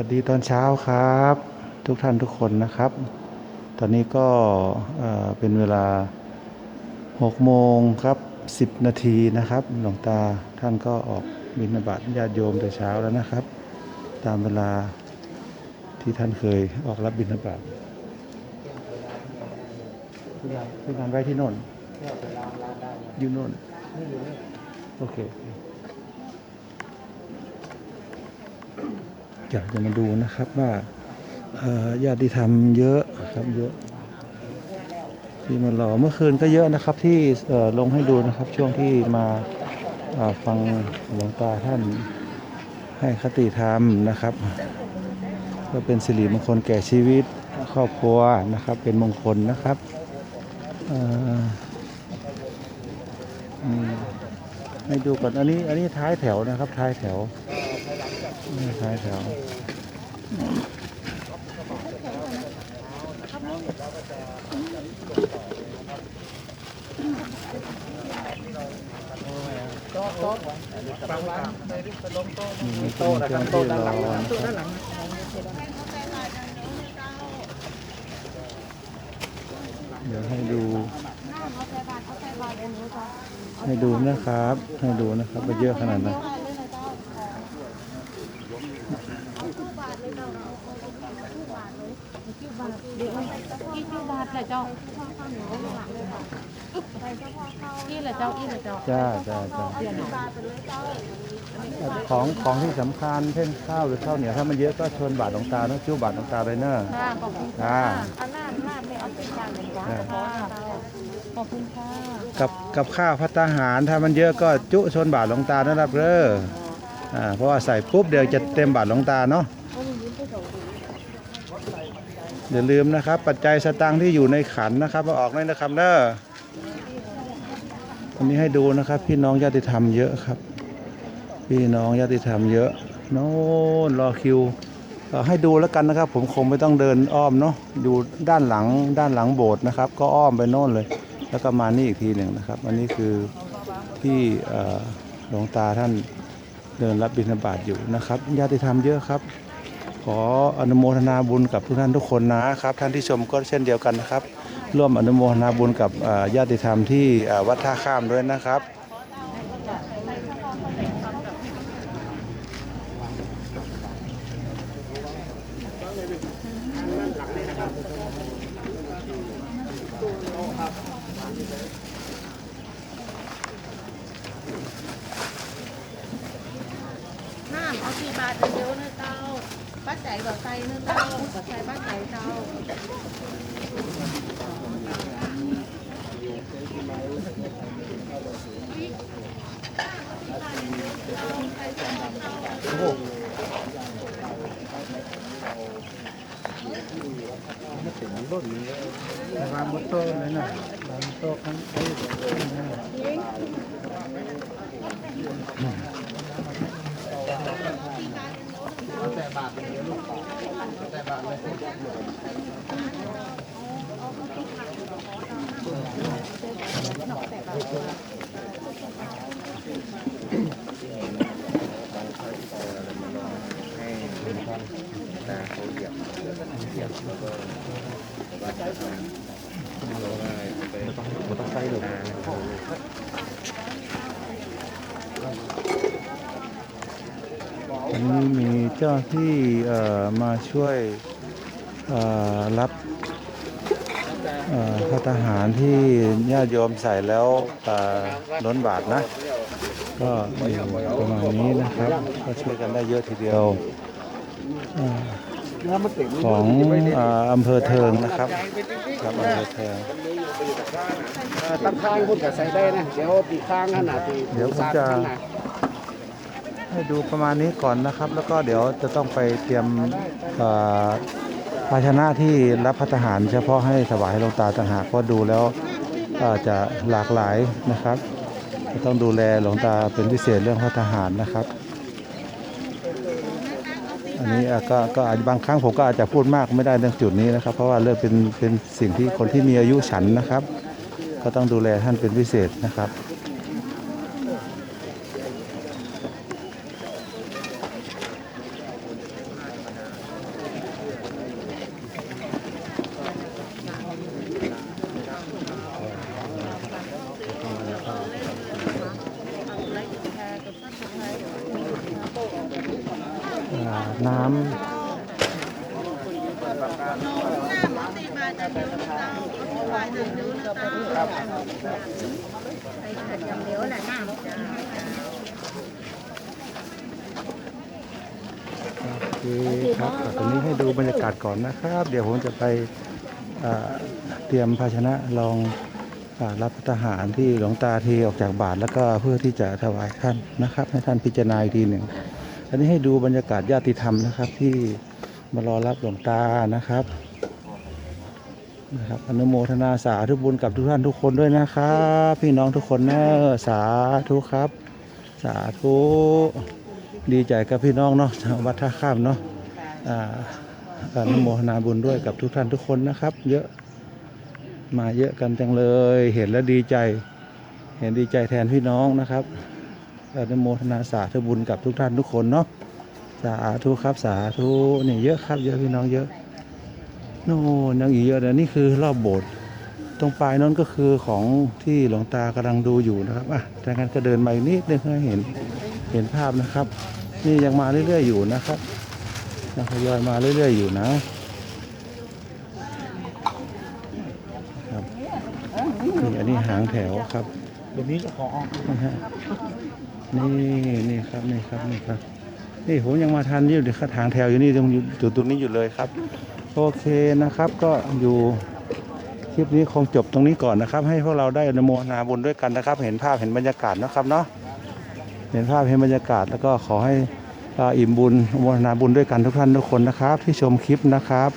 วัสดีตอนเช้าครับ ทุกท่านทุกคนนะครับ ตอนนี้ก็เอ่อเป็นเวลา6โมงครับ 10 นาทีนะครับ หลวงตาท่านก็ออกบิณฑบาตญาติโยมแต่เช้าแล้วนะครับ ตามเวลาที่ท่านเคยออกรับบิณฑบาตพี่งานพี่งานไว้ที่โน่นอยู่โน่นโอเค อยากจะมาดูนะครับว่าญาติธรรมเยอะครับเยอะ ที่มารอเมื่อคืนก็เยอะนะครับที่ลงให้ดูนะครับช่วงที่มาฟังหลวงตาท่านให้คติธรรมนะครับ ก็เป็นสิริมงคลแก่ชีวิตครอบครัวนะครับ เป็นมงคลนะครับมให้ดูก่อนอันนี้อันนี้ท้ายแถวนะครับท้ายแถว นี่ท้ายแถวมีโต๊ะนะครับโต๊ะด้านหลังโต๊ะด้านหลังเดี๋ยวให้ดู ให้ดูนะครับ ให้ดูนะครับว่าเยอะขนาดไหน กี่คิวบาทแหละเจ้าอีแหละเจ้าอีแหละเจ้าจ้าจ้าจ้าของของที่สำคัญเช่นข้าวหรือข้าวเหนียวถ้ามันเยอะก็ชวนบาทหลวงตาเนอะชิ้วบาทหลวงตาเลยเนอะค่ะขอบคุณอ่าค่ะ อันนั้นมากไม่เอาเป็นจานเลยจ้าขอบคุณค่ะกับกับข้าวพัตตาหารถ้ามันเยอะก็จุชนบาทหลวงตานะครับเด้ออ่าเพราะว่าใส่ปุ๊บเดี๋ยวจะเต็มบาทหลวงตาเนาะ อย่าลืมนะครับ ปัจจัยสตางค์ที่อยู่ในขันนะครับมาออกเลยนะครับเด้อวันนี้ให้ดูนะครับ พี่น้องญาติธรรมเยอะครับ พี่น้องญาติธรรมเยอะโน่นรอคิวให้ดูแล้วกันนะครับ ผมคงไม่ต้องเดินอ้อมเนาะอยู่ด้านหลังด้านหลังโบสถ์นะครับ ก็อ้อมไปโน่นเลย แล้วก็มานี่อีกทีหนึ่งนะครับ อันนี้คือที่หลวงตาท่านเดินรับบิณฑบาตอยู่นะครับ ญาติธรรมเยอะครับ ขออนุโมทนาบุญกับทุกท่านทุกคนนะครับ ท่านที่ชมก็เช่นเดียวกันนะครับ ร่วมอนุโมทนาบุญกับญาติธรรมที่วัดท่าข้ามด้วยนะครับน้ำเอากี่บาทเดียวนะ bác chạy vào tay nó đâu tay bác chạy đâu làm một tô này nè. Làm một tô ăn thấy จ้าป้าใจกับใส่นะเจ้ากับใส่ป้าใจเจ้าวางบนโต๊ะเลยนะวางบนโต๊ะข้างไอ้ วันนี้มีเจ้าหน้าที่เอ่อมาช่วยเอ่อรับเอ่อพระทหารที่ญาติโยมใส่แล้วเอ่อล้นบาทนะ ก็อยู่ประมาณนี้นะครับก็ช่วยกันได้เยอะทีเดียวเอ่อของเอ่ออำเภอเทิงนะครับครับอำเภอเทิงตั้งข้างคุณกับใส่ได้นะเดี๋ยวปีข้างขนาดที่เดี๋ยวผมจะข้างหน้า ให้ดูประมาณนี้ก่อนนะครับ แล้วก็เดี๋ยวจะต้องไปเตรียมภาชนะที่รับพัฒหาร เฉพาะให้ถวายให้ลวงตาต่างหากเพราดูแล้วอาจจะหลากหลายนะครับจะต้องดูแลหลวงตาเป็นพิเศษเรื่องพัฒหารนะครับ อันนี้ก็ก็อาจบางครั้งผมก็อาจจะพูดมากไม่ได้เรื่องจุดนี้นะครับ เพราะว่าเรื่องเป็นเป็นสิ่งที่คนที่มีอายุฉันนะครับ ก็ต้องดูแลท่านเป็นพิเศษนะครับ น้ำ หน้าหมอสี่บาทเดียวนะเจ้าสี่บาทเดียวนะเจ้า ใส่ขัดอย่างเดียวแหละน้ำจ้าโอเคครับตอนนี้ให้ดูบรรยากาศก่อนนะครับ เดี๋ยวผมจะไปเตรียมภาชนะรองอรับทหารที่หลวงตาเทออกจากบาทแล้วก็เพื่อที่จะถวายท่านนะครับ ให้ท่านพิจารณาอีกทีหนึ่ง อันนี้ให้ดูบรรยากาศญาติธรรมนะครับ ที่มารอรับหลวงตานะครับนะครับอนุโมทนาสาธุบุญกับทุกท่านทุกคนด้วยนะครับ พี่น้องทุกคนนะสาธุครับ สาธุดีใจกับพี่น้องเนาะวัดท่าข้ามเนาะอ่าอนุโมทนาบุญด้วยกับทุกท่านทุกคนนะครับ เยอะมาเยอะกันจังเลย เห็นแล้วดีใจ เห็นดีใจแทนพี่น้องนะครับ อนุโมทนาสาธุบุญกับทุกท่านทุกคนเนาะสาธุครับสาธุนี่เยอะครับเยอะพี่น้องเยอะโน่นยังอีกเยอะเลยนี่คือรอบโบสถ์ตรงปลายนั้นก็คือของที่หลวงตากำลังดูอยู่นะครับอะดังนั้นก็เดินมาอีกนิดนึงให้เห็นเห็นภาพนะครับ นี่ยังมาเรื่อยๆอยู่นะครับยังทยอยมาเรื่อยๆอยู่นะครับนี่อันนี้หางแถวครับเดี๋ยวนี้จะขอนะฮะ นี่นี่ครับนี่ครับนี่ครับ นี่ผมยังมาทันอยู่เดี๋ยวข้าทางแถวอยู่นี่ตรงอยู่ตรงนี้อยู่เลยครับ โอเคนะครับก็อยู่คลิปนี้คงจบตรงนี้ก่อนนะครับ ให้พวกเราได้อนุโมทนาบุญด้วยกันนะครับ เห็นภาพเห็นบรรยากาศนะครับเนาะเห็นภาพเห็นบรรยากาศแล้วก็ขอให้อิ่มบุญอนุโมทนาบุญด้วยกันทุกท่านทุกคนนะครับ ที่ชมคลิปนะครับ